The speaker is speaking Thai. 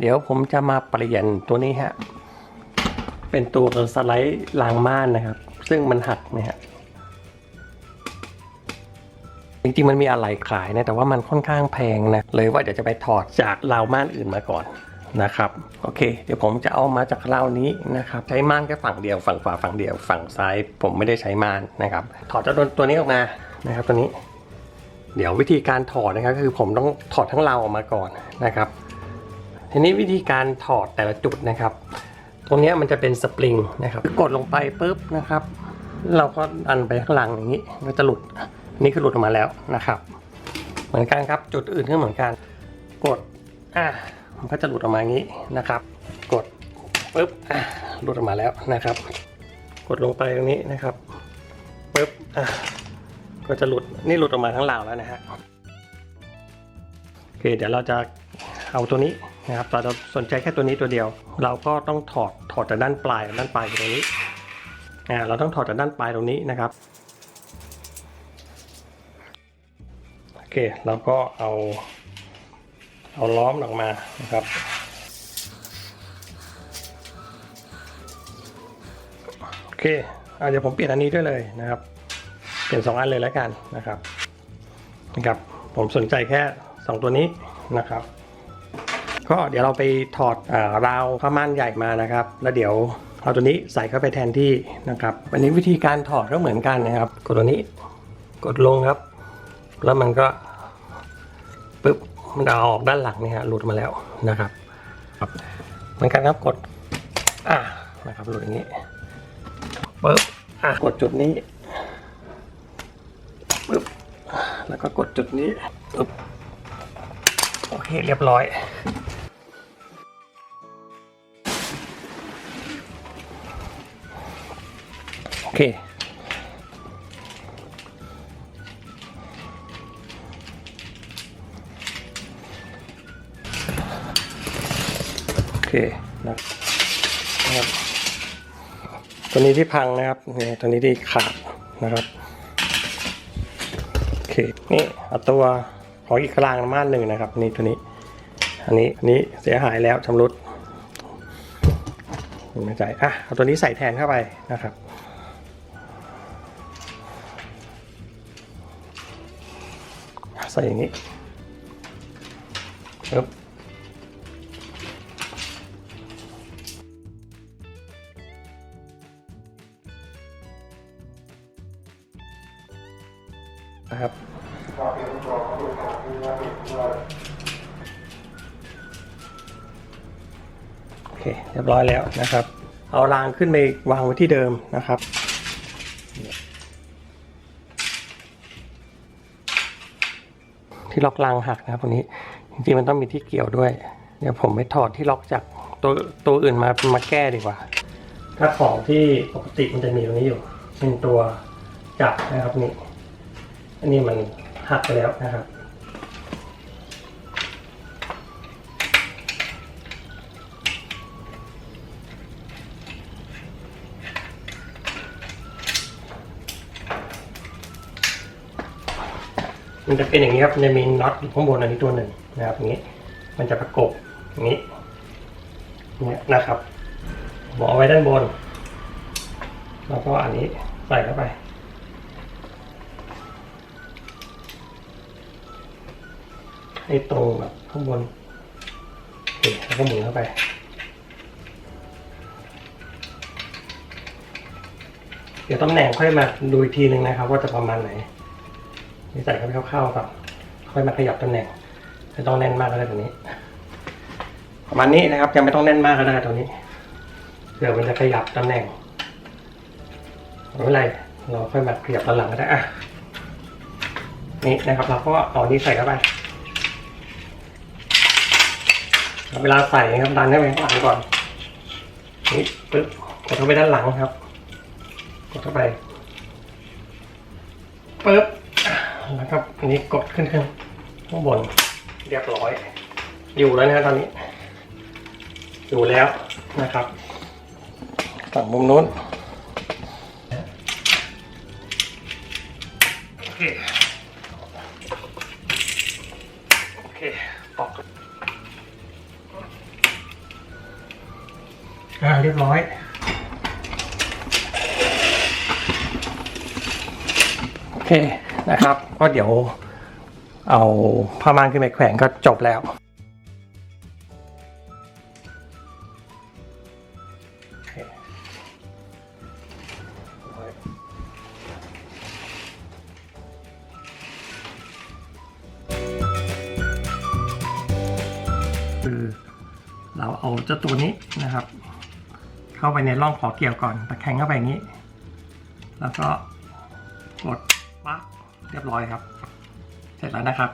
เดี๋ยวผมจะมาเปลี่ยนตัวนี้ฮะ เป็นตัวสไลด์รางม่านนะครับ ซึ่งมันหักเนี่ยฮะจริงๆมันมีอะไรขายนะแต่ว่ามันค่อนข้างแพงนะเลยว่าเดี๋ยวจะไปถอดจากราวม่านอื่นมาก่อนนะครับโอเค เดี๋ยวผมจะเอามาจากราวนี้นะครับใช้ม่านแค่ฝั่งเดียวฝั่งขวาฝั่งเดียวฝั่งซ้ายผมไม่ได้ใช้ม่านนะครับ ถอดเจ้าตัวนี้ออกมานะครับตัวนี้ เดี๋ยววิธีการถอดนะครับคือผมต้องถอดทั้งราวออกมาก่อนนะครับ ทีนี้วิธีการถอดแต่ละจุดนะครับ ตรงนี้มันจะเป็นสปริงนะครับ กดลงไปปุ๊บนะครับ เราก็ดันไปข้างหลังอย่างนี้ก็จะหลุดนี่คือหลุดออกมาแล้วนะครับ เหมือนกันครับจุดอื่นก็เหมือนกัน กดอะมันก็จะหลุดออกมาอย่างนี้นะครับ กดปุ๊บอะหลุดออกมาแล้วนะครับ กดลงไปตรงนี้นะครับปุ๊บอะก็จะหลุดนี่หลุดออกมาทั้งราแล้วนะฮะโอเคเดี๋ยวเราจะเอาตัวนี้ นะครับเราจะสนใจแค่ตัวนี้ตัวเดียว เราก็ต้องถอดถอดจากด้านปลายด้านปลายตรงนี้อ่าเราต้องถอดจากด้านปลายตรงนี้นะครับโอเคเราก็เอาเอาล้อมออกมานะครับโอเคเดี๋ยวผมเปลี่ยนอันนี้ด้วยเลยนะครับ เปลี่ยนสองอันเลยแล้วกันนะครับนะครับ ผมสนใจแค่สองตัวนี้นะครับ ก็เดี๋ยวเราไปถอดอาราวผ้าม่านใหญ่มานะครับ แล้วเดี๋ยวเอาตัวนี้ใส่เข้าไปแทนที่นะครับวันนี้วิธีการถอดก็เหมือนกันนะครับ กดตัวนี้กดลงครับ แล้วมันก็ปึ๊บมันเอาออกด้านหลังเนี่ยฮะหลุดมาแล้วนะครับครับเหมือนกันครับกดอะนะครับหลุดอย่างนี้ปึ๊บอะกดจุดนี้ปึ๊บแล้วก็กดจุดนี้ปึ๊บโอเคเรียบร้อย อเคโอเคนะครับตัวนี้ที่พังนะครับเนี่ยตัวนี้ที่ขาดนะครับโอเคนี่เอาตัวของอีกกลางม่านหนึ่งนะครับ นี่ตัวนี้ อันนี้อันนี้เสียหายแล้วชำรุดไม่ใจอะเอาตัวนี้ใส่แทนเข้าไปนะครับ ใส่อย่างนี้ปึ๊บนะครับโอเคเรียบร้อยแล้วนะครับ เอารางขึ้นไปวางไว้ที่เดิมนะครับ ที่ล็อกรางหักนะครับตรงนี้ จริงๆมันต้องมีที่เกี่ยวด้วย เดี๋ยวผมไปถอดที่ล็อกจากตัวตัวอื่นมามาแก้ดีกว่า ถ้าของที่ปกติมันจะมีตรงนี้อยู่เป็นตัวจับนะครับนี่ อันนี้มันหักไปแล้วนะครับ มันจะเป็นอย่างนี้ครับจะมีน็อตอยู่ข้างบนอันนี้ตัวหนึ่งนะครับอย่างนี้ มันจะประกบอย่างนี้เนี่ยนะครับบอกเอาไว้ด้านบน แล้วก็อันนี้ใส่เข้าไปให้ตรงแบบข้างบนโอเคแล้วก็หมุนเข้าไปเดี๋ยวตำแหน่งค่อยมาดูอีกทีหนึ่งนะครับ ว่าจะประมาณไหน นี่ใส่เข้าไปคร่าวๆก่อนค่อยมาขยับตำแหน่งไม่ต้องแน่นมากก็ได้ตรงนี้ ประมาณนี้นะครับ ยังไม่ต้องแน่นมากก็ได้ตรงนี้เผื่อมันจะขยับตำแหน่งไม่เป็นไรเราค่อยมาขยับตอนหลังก็ได้อะนี่นะครับ เราก็เอาอันนี้ใส่เข้าไปเวลาใส่นะครับดันเข้ไปข้างหลังก่อนนี่ปึ๊บกดเข้าไปด้านหลังครับ กดเข้าไปปึ๊บ แล้วครับอันนี้กดขึ้นขึ้นข้างบนเรียบร้อย อยู่แล้วนะตอนนี้ อยู่แล้วนะครับฝั่งมุมนู้นโอเคโอเคปอกอ่าเรียบร้อยโอเค นะครับ ก็เดี๋ยวเอาผ้าม่านขึ้นไปแขวนก็จบแล้วคคือเราเอาเจ้าตัวนี้นะครับ เข้าไปในร่องขอเกี่ยวก่อนตะแคงเข้าไปอย่างนี้ แล้วก็กดปั๊บ เรียบร้อยครับ เสร็จแล้วนะครับ